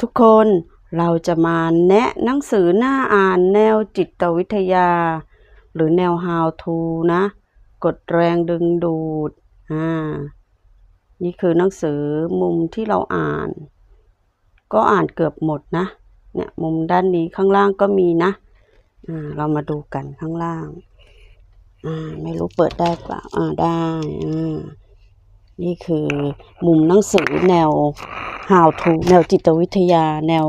ทุกคนเราจะมาแนะหนังสือหน้าอ่านแนวจิตวิทยา หรือแนว how to นะ กดแรงดึงดูดอ่านี่คือหนังสือมุมที่เราอ่าน ก็อ่านเกือบหมดนะเนี่ยมุมด้านนี้ข้างล่างก็มีนะอ่าเรามาดูกันข้างล่างอ่าไม่รู้เปิดได้เปล่าอ่าได้อ่านี่คือมุมหนังสือแนว how to แนวจิตวิทยา แนว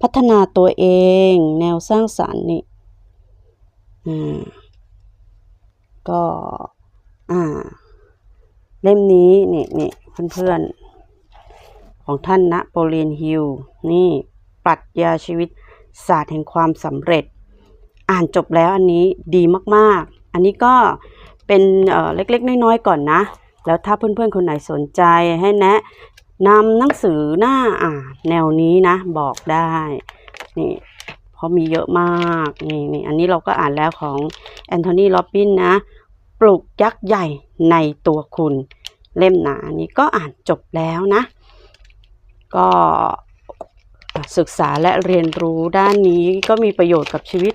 พัฒนาตัวเอง แนวสร้างสรรค์นี่อ่าก็อ่า เล่มนี้นี่นี่เพื่อนๆ ของท่านณโปเลียนฮิลนี่ปรัชญาชีวิตศาสตร์แห่งความสำเร็จ อ่านจบแล้วอันนี้ดีมากๆ อันนี้ก็เป็นเออเล็กๆ น้อยๆ ก่อนนะ แล้วถ้าเพื่อนๆ คนไหนสนใจให้แนะ นำหนังสือหน้าอ่านแนวนี้นะ บอกได้นี่เพราะมีเยอะมากนี่นี่อันนี้เราก็อ่านแล้วของแอนโทนีโรบินนะ ปลุกยักษ์ใหญ่ในตัวคุณเล่มหนานี้ก็อ่านจบแล้วนะ ก็ศึกษาและเรียนรู้ด้านนี้ก็มีประโยชน์กับชีวิต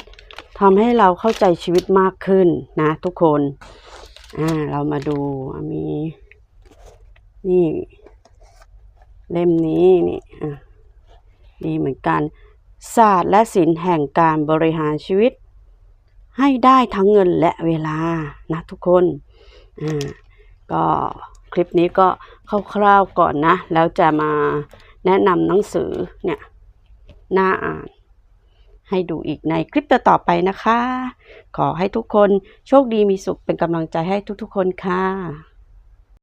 ทำให้เราเข้าใจชีวิตมากขึ้นนะทุกคน อ่า เรามาดูอะมีนี่ เล่มนี้นี่อะดีเหมือนกันศาสตร์และศิลป์แห่งการบริหารชีวิต ให้ได้ทั้งเงินและเวลานะทุกคนอ่าก็คลิปนี้ก็คร่าวๆก่อนนะ แล้วจะมาแนะนำหนังสือเนี่ยหน้าอ่าน ให้ดูอีกในคลิปต่อๆไปนะคะ ขอให้ทุกคนโชคดีมีสุขเป็นกำลังใจให้ทุกๆคนค่ะ